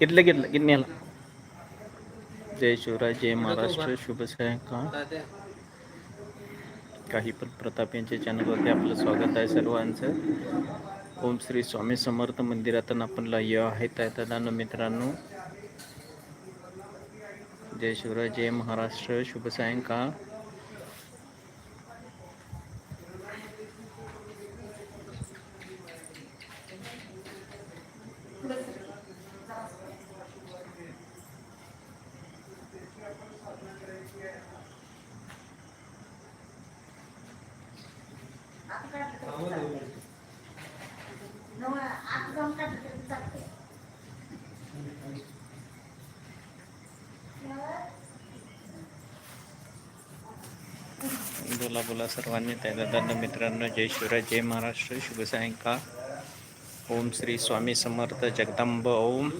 घेतलं घेतलं गिन्याला जय शिवराय जय महाराष्ट्र शुभ सायंकाळ. काही पण प्रताप यांच्या चॅनलवरती आपलं स्वागत आहे सर्वांचं. ओम श्री स्वामी समर्थ मंदिरातून आपण लय आहे त्या मित्रांनो. जय शिवराय जय महाराष्ट्र शुभ सायंकाळ. बोला बोला सर्वांनी त्याला मित्रांनो जय शिवराय जय महाराष्ट्र शुभ सायंकाळ. ओम श्री स्वामी समर्थ जगदंब ओम.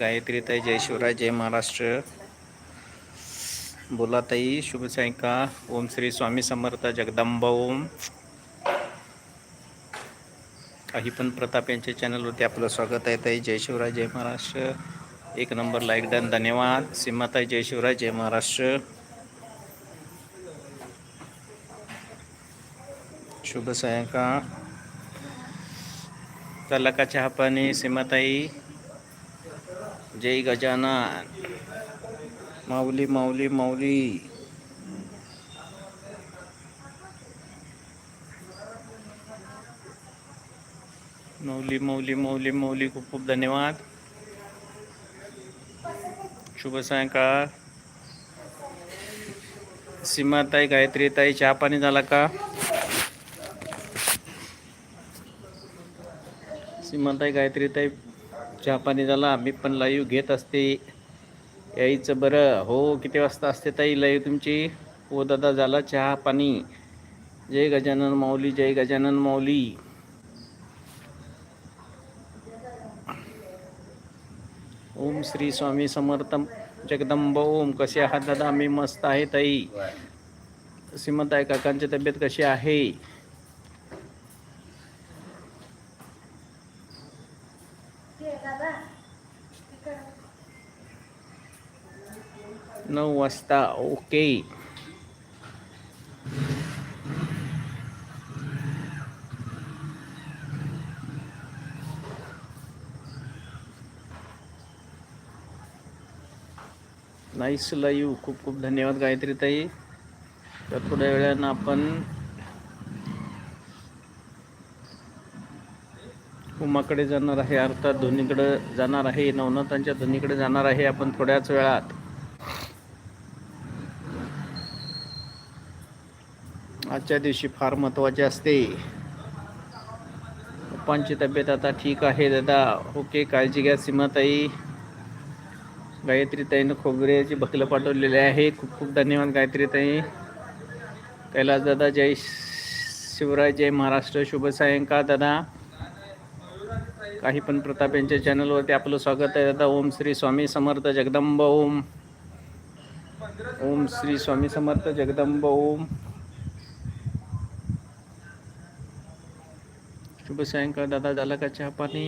गायत्री ताई जय शिवराय जय महाराष्ट्र. बोला ताई शुभ सायंकाळ. ओम श्री स्वामी समर्थ जगदंबा ओम. काही पण प्रताप यांच्या चॅनलवरती आपलं स्वागत आहे ताई. जय शिवराय जय महाराष्ट्र. एक नंबर लाईक डन धन्यवाद. सीमाताई जय शिवराय जय महाराष्ट्र. शुभ सायंकाळ. झाला का चहा पाणी सीमाताई. जय गजानन. माऊली माऊली माऊली. मौली मौली मौली मौली खूप खूप धन्यवाद. शुभ सायंकाळ. सीमाताई गायत्री ताई चहा पाणी झाला का? सीमाताई गायत्री ताई चहा पाणी झाला. आम्ही पण लाईव्ह घेत असते. यायचं बरं. हो किती वाजता असते ताई? लय तुमची? हो दादा झाला चहा पाणी. जय गजानन माऊली जय गजानन माऊली. ओम श्री स्वामी समर्थ जगदंब ओम. कसे आहात दादा? मी मस्त आहे ताई. श्रीमंत आहे काकांची तब्येत कशी आहे? नऊ वाजता ओके. नाईस लाईव्ह खूप खूप धन्यवाद गायत्री ताई तर थोड्या वेळानं आपण उमाकडे जाणार आहे अर्थात धोनीकडे जाणार आहे नवनाथांच्या धोनीकडे जाणार आहे आपण थोड्याच वेळात. आजच्या दिवशी फार महत्त्वाचे असते. पप्पांची तब्येत आता ठीक आहे दादा. ओके काळजी घ्या सीमाताई. गायत्री ताईनं खोबऱ्याची बकलं पाठवलेले आहे. खूप खूप धन्यवाद गायत्री ताई कैलास दादा जय शिवराय जय महाराष्ट्र. शुभ सायंकाळ दादा. काही पण प्रताप यांच्या चॅनलवरती आपलं स्वागत आहे दादा. ओम श्री स्वामी समर्थ जगदंब ओम. ओम श्री स्वामी समर्थ जगदंब ओम. शुभ सायंकाळ दादा. झाला का चहा पाणी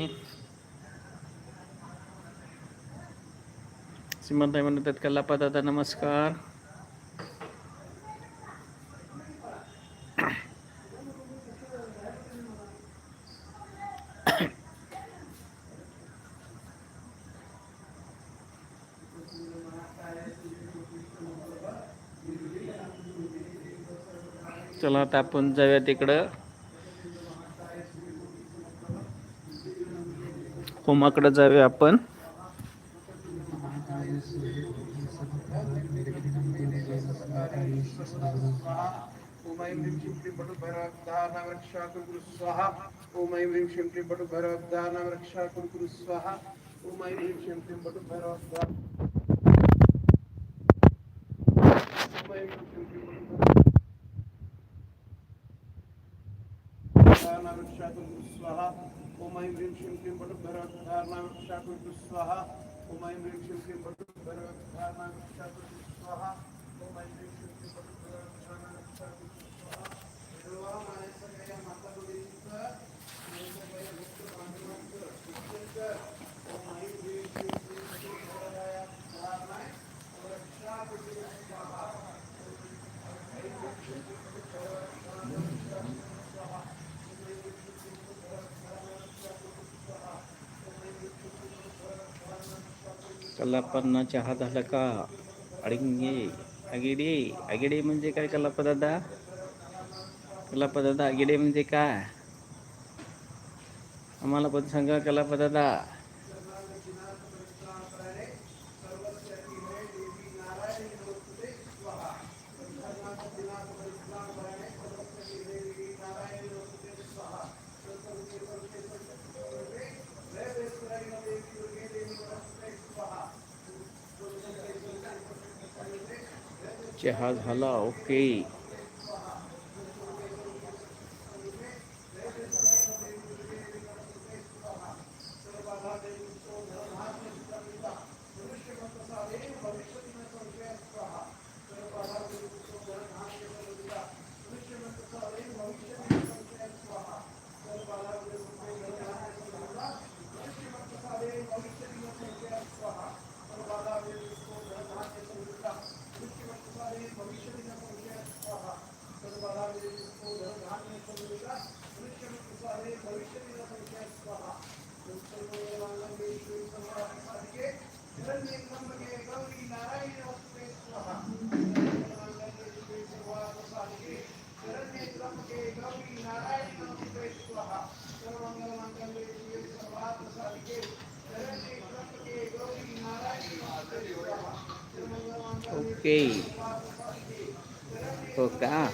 श्रीमंताई म्हणतात कल्लापा दादा नमस्कार. चला आता आपण जाऊया तिकडं. होमाकडे जाऊया आपण. ओम ऐं ह्रीं श्रीं क्लीं पटु भैरवदानां रक्षा कुरु कुरु स्वाहा। ओम ऐं ह्रीं श्रीं क्लीं पटु भैरवदानां रक्षा कुरु कुरु स्वाहा। ओम ऐं ह्रीं श्रीं क्लीं पटु स्वाहा ओम ऐं ह्रीं श्रीं क्लीं पटु भैरवक्षाकुटु स्वाहा ओम ऐं ह्रीं श्रीं क्लीं पटु भैरवक्षाकुटु स्वाहा ओम ऐं ह्रीं श्रीं क्लीं पटु भैरवक्षाकुटु स्वाहा सर्वा मानसकया माता गुरुजींच मानसकया मुक्त पांडवांच शिक्षक ओम ऐं ह्रीं श्रीं क्लीं पटु भैरवक्षाकुटु स्वाहा रक्षाकुटु स्वाहा ऐं ह्रीं श्रीं क्लीं पटु भैरवक्षाकुटु स्वाहा कलापांना चहा झाला का? अडिंगे अगिडे अगिडे म्हणजे काय कलाप दादा कलाप दादा अगिडे म्हणजे काय? आम्हाला पण सांगा कलाप दादा चहा झाला ओके. ओके हो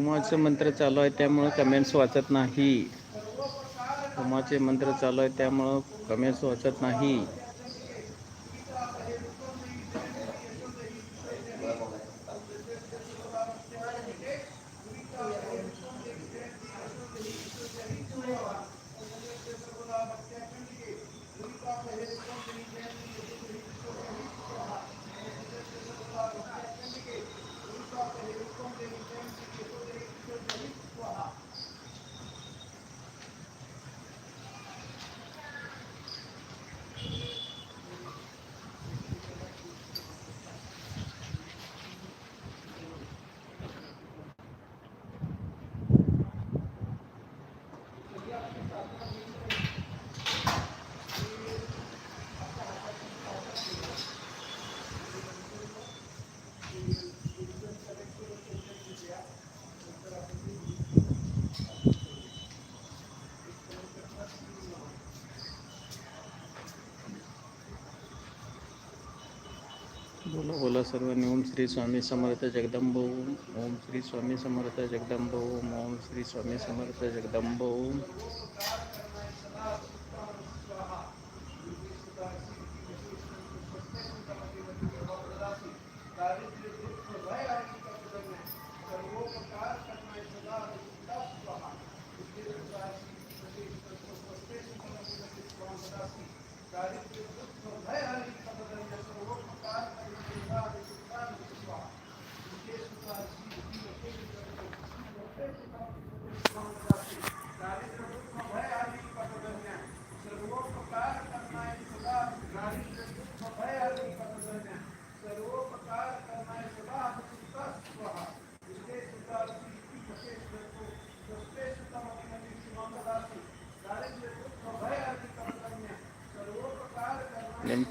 होमाचे मंत्र चालू आहे त्यामुळं कमेंट्स वाचत नाही. होमाचे मंत्र चालू आहे त्यामुळं कमेंट्स वाचत नाही. सर्वांनी ओम श्री स्वामी समर्थ जगदंब ओम ओम श्री स्वामी समर्थ जगदंब ओम ओम श्री स्वामी समर्थ जगदंब ओम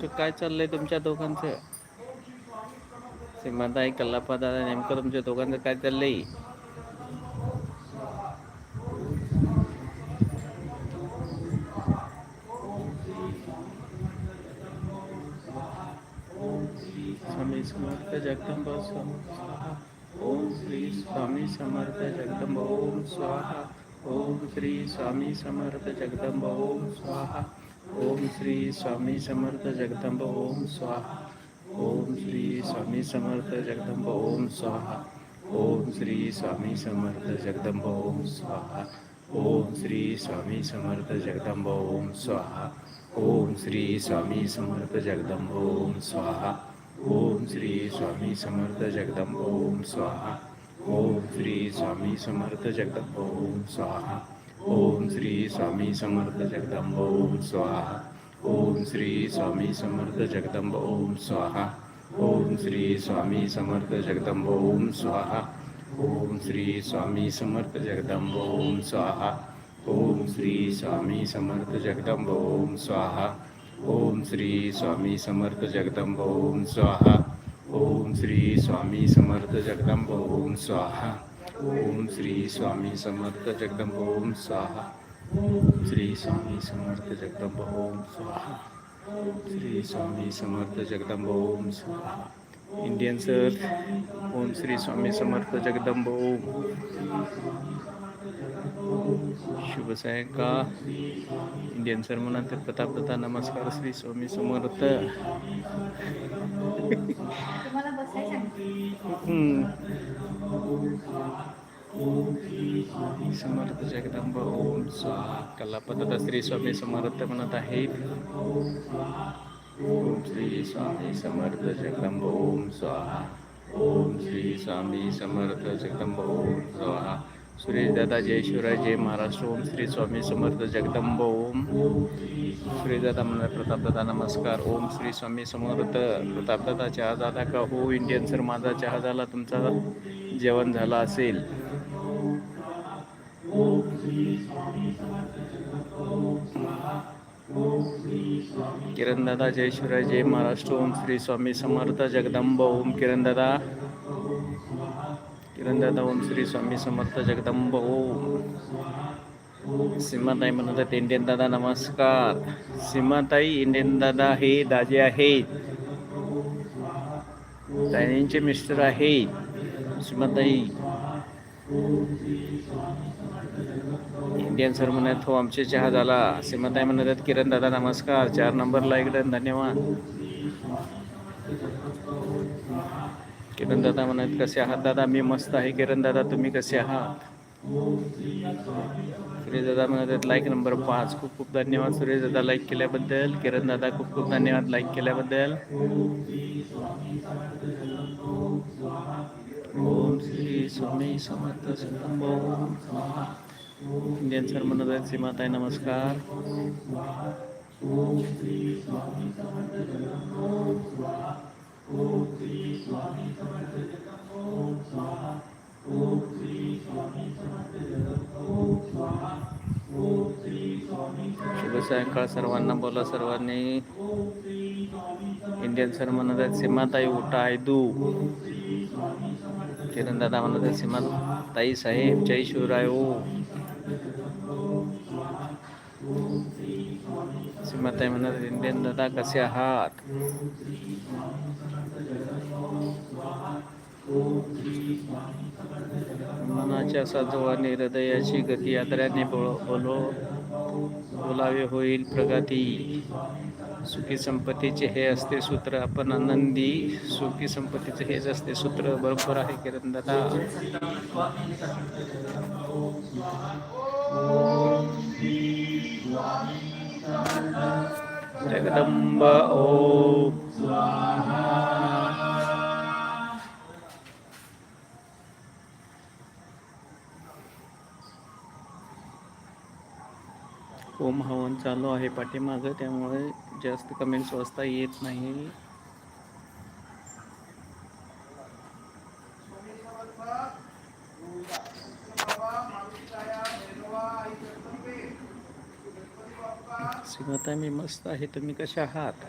नेमकं काय चाललंय तुमच्या दोघांचं? सीमाताई कल्लाप्पा दादा नेमकं तुमच्या दोघांचं काय चाललंय? स्वामी समर्थ जगदंब ओम श्री स्वामी समर्थ जगदंब ओम स्वाहा. ओम श्री स्वामी समर्थ जगदंब ओम स्वाहा. ओम श्री स्वामी समर्थ जगदंब ओम स्वाहा। ओम श्री स्वामी समर्थ जगदंब ओम स्वाहा। ओम श्री स्वामी समर्थ जगदंब ओम स्वाहा। ओम श्री स्वामी समर्थ जगदंब ओम स्वाहा। ओम श्री स्वामी समर्थ जगदंब ओम स्वाहा। ओम श्री स्वामी समर्थ जगदंब ओम स्वाहा। ओम श्री स्वामी समर्थ जगदंब ओम स्वाहा। ओम श्री स्वामी समर्थ जगदंब ओम स्वाहा। ओम श्री स्वामी समर्थ जगदंब ओम स्वाहा। ओम श्री स्वामी समर्थ जगदंब ओम स्वाहा। ओम श्री स्वामी समर्थ जगदंब ओम स्वाहा। ओम श्री स्वामी समर्थ जगदंब ओम स्वाहा। ओम श्री स्वामी समर्थ जगदंब ओम स्वाहा। ओम श्री स्वामी समर्थ जगदंब ओम स्वाहा। ओम श्री स्वामी समर्थ जगदंब ओम स्वाहा. श्री स्वामी समर्थ जगदंब ओम स्वाहा. श्री स्वामी समर्थ जगदंब ओम स्वाहा. इंडियन सर ओम श्री स्वामी समर्थ जगदंब ओम. शुभ सायंकाळ इंडियन सर म्हणत प्रतापदत्ता नमस्कार श्री स्वामी समर्थ तुम्हाला बसायला सांगितलं. हम्म. समर्थ जगदंब ओम स्वाहा कलापदत्ता श्री स्वामी समर्थ म्हणत आहेत ओम श्री स्वामी समर्थ जगदंब ओम स्वाहा ओम श्री स्वामी समर्थ जगदंब ओम स्वाहा श्रीदादा जय शिवराय जय महाराष्ट्र ओम श्री स्वामी समर्थ जगदंब. ओम श्रीदादा दादा प्रतापदादा नमस्कार. ओम श्री स्वामी समर्थ प्रतापदादा चहा झाला का? हो इंडियन सर माझा चहा झाला तुमचा जेवण झाला असेल. किरण दादा जय शिवराय जय महाराष्ट्र. ओम श्री स्वामी समर्थ जगदंब. ओम किरण दादा ओम श्री स्वामी समर्थ जगदंब ओम सीमाताई म्हणत आहेत इंडियन दादा नमस्कार सीमाताई इंडियन दादा हे दाजे आहेत ताईंचे मिस्टर आहेत सीमाताई इंडियन सर म्हणत हो आमचे चहा झाला सीमाताई म्हणतात किरण दादा नमस्कार चार नंबरला इकडे धन्यवाद किरण दादा म्हणत कसे आहात दादा? मी मस्त आहे. किरण दादा तुम्ही कसे आहात? सुरेश दादा म्हणत आहेत लाईक नंबर पाच. खूप खूप धन्यवाद सुरेश दादा लाईक केल्याबद्दल. किरण दादा खूप खूप धन्यवाद लाईक केल्याबद्दल. ओम श्री स्वामी समर्थ ओम इंडियन सर म्हणत आहेत सीमाताई नमस्कार. शुभ सायंकाळ सर्वांना. बोला सर्वांनी. इंडियन सर म्हणत आहेत सीमाताई उठा आहे दू. किरण दादा म्हणत आहेत सीमाताई साहेब जय शिवराय ओ सीमाताई म्हणत इंडियन दादा कसे आहात? मनाच्या साधवाने हृदयाची गती यात्र्याने बोल बोलो बोलावे होईल प्रगती. सुखी संपत्तीचे हे असते सूत्र. आपण आनंदी सुखी संपत्तीचे हेच असते सूत्र. बरोबर आहे किरण दादा जगदंब ओ ओम हवन चालू आहे पाठीमागं त्यामुळे जास्त कमेंट्स वाचता येत नाही. सिंहता मी मस्त आहे. तुम्ही कशा आहात?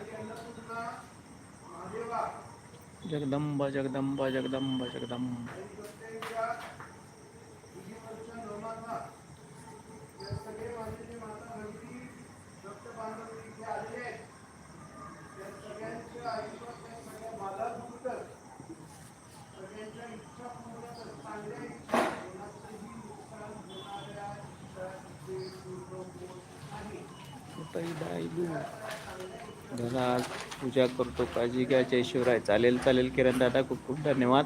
जगदंबा जगदंबा जगदंबा जगदंबा जगदंब. दादा आज पूजा करतो काळजी घ्या जय शिवराय. चालेल चालेल किरण दादा खूप खूप धन्यवाद.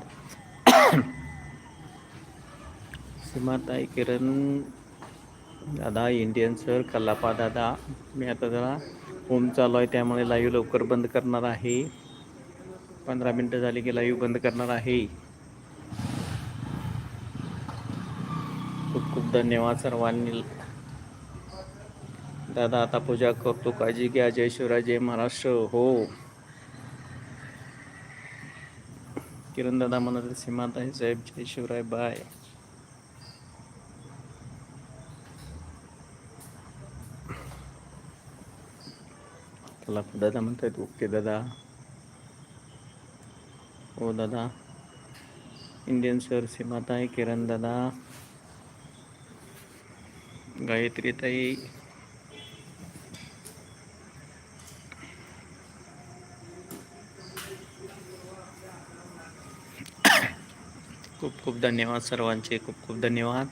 सीमाताई किरण दादा इंडियन सर कल्लापा दादा मी आता जरा होम चालू आहे त्यामुळे लाईव्ह लवकर बंद करणार आहे. पंधरा मिनटं झाली की लाईव्ह बंद करणार आहे. खूप खूप धन्यवाद सर्वांनी. दादा आता पूजा करतो. काळजी घ्या. जय शिवराय जय महाराष्ट्र. हो. किरण दादा म्हणत सीमाताई आहे साहेब. जय शिवराय. बाय. चला दादा म्हणतायत ओके दादा. हो दादा. इंडियन सर सीमाताई किरण दादा. गायत्री ताई खूप धन्यवाद सर्वांचे खूप खूप धन्यवाद.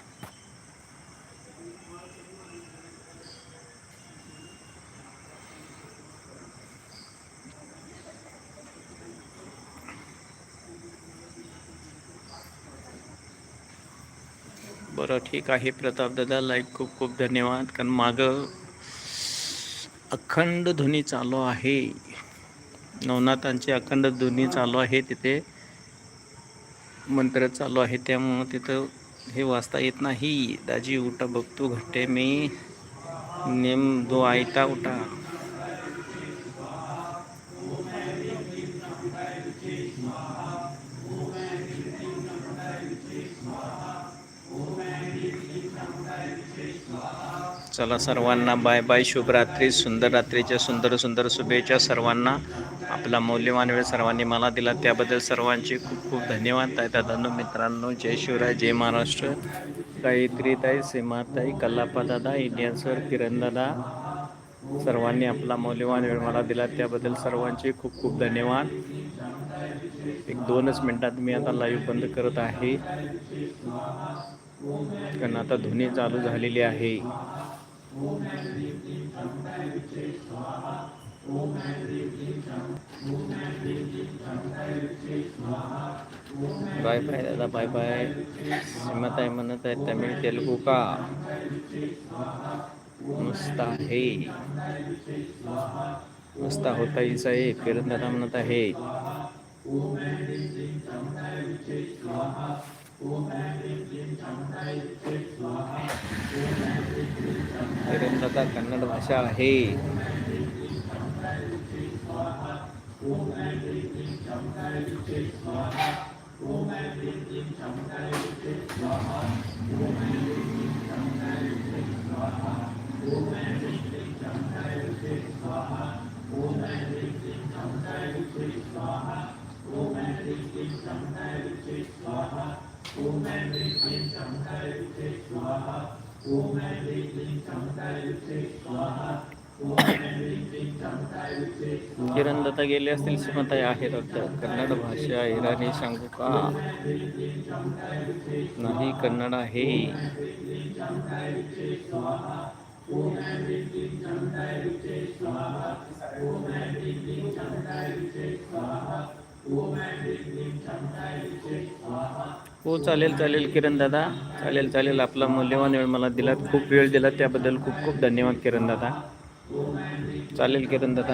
बरं ठीक आहे. प्रताप दादा लाईक खूप खूप धन्यवाद. कारण मागं अखंड ध्वनी चालू आहे. नवनाथांची अखंड ध्वनी चालू आहे तिथे. मंत्र चालू आहे त्यामुळं तिथं हे वाचता येत नाही. दाजी उठा बघतो घट्टे. मी नेम दो आयता उठा. चला सर्वांना बाय बाय शुभरात्री सुंदर रात्रीच्या सुंदर सुंदर शुभेच्छा सर्वांना. आपला मौल्यवान वेळ सर्वांनी मला दिला त्याबद्दल सर्वांचे खूप खूप धन्यवाद. ताई दादांनो मित्रांनो जय शिवराय जय महाराष्ट्र. गायत्री ताई सीमाताई कल्लापा दादा इंडियन सर किरण दादा सर्वांनी आपला मौल्यवान वेळ मला दिला त्याबद्दल सर्वांचे खूप खूप धन्यवाद. एक दोनच मिनटात मी आता लाईव्ह बंद करत आहे. कारण आता ध्वनी चालू झालेली आहे. बाय बाय दादा बाय बाय. हिम्मत आहे म्हणत आहे तमिळ तेलुगू का? मस्त आहे. मस्त होता इसा आहे किरण दादा म्हणत आहे. ತಿರುಮತ ಕನ್ನಡ ಭಾಷಾ ಹೇ ಓಂ किरण दादा कन्नड भाषा आहे किरण दत्ता गेले असतील सीमाताई आहे वाटतं कन्नड भाषा इराणी सांगू का नाही कन्नड आहे. हो चले चले किरण दादा. चले चले अपना मूल्यवान वे मला दिला खूब वेल दिला खूब खूब धन्यवाद, किरण दादा. चले किरण दादा.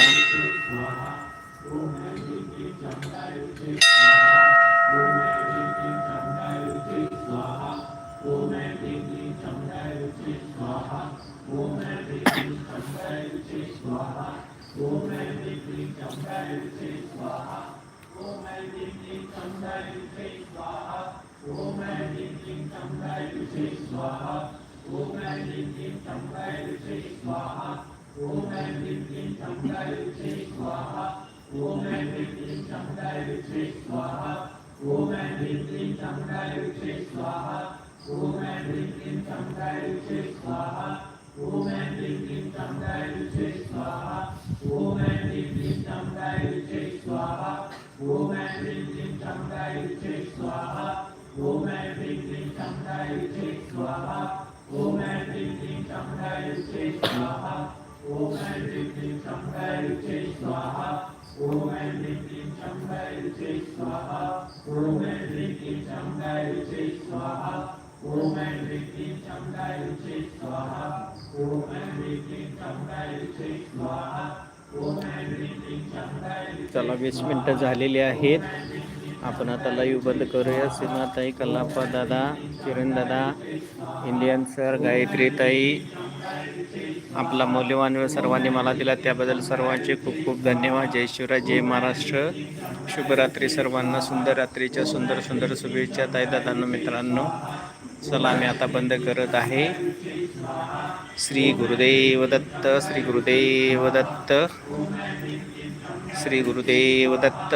स्वाहा ओम चला वीस मिनटं झालेली आहेत. आपण आता लाईव्ह बंद करूया. सीमाताई कल्लाप्पा दादा किरण दादा इंडियन सर गायत्री ताई आपला मौल्यवान वेळ सर्वांनी मला दिला. त्याबद्दल सर्वांचे खूप खूप धन्यवाद. जय शिवराय जय महाराष्ट्र. शुभरात्री सर्वांना. सुंदर रात्रीच्या सुंदर सुंदर शुभेच्छा ताई दादांनो मित्रांनो. चला मी आता बंद करत आहे. श्री गुरुदेव दत्त श्री गुरुदेव दत्त श्री गुरुदेव दत्त.